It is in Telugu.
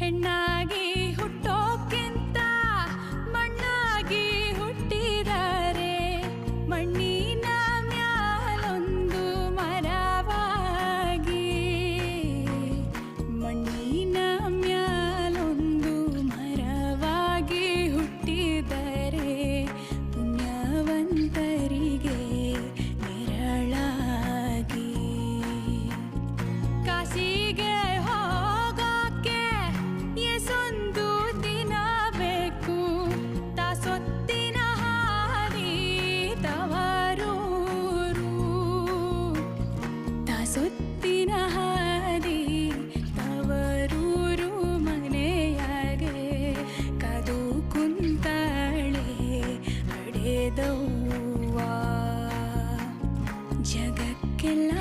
ಹೆಣ್ಣ ಎದೌವಾ ಜಗಕ್ಕೆಲ್ಲ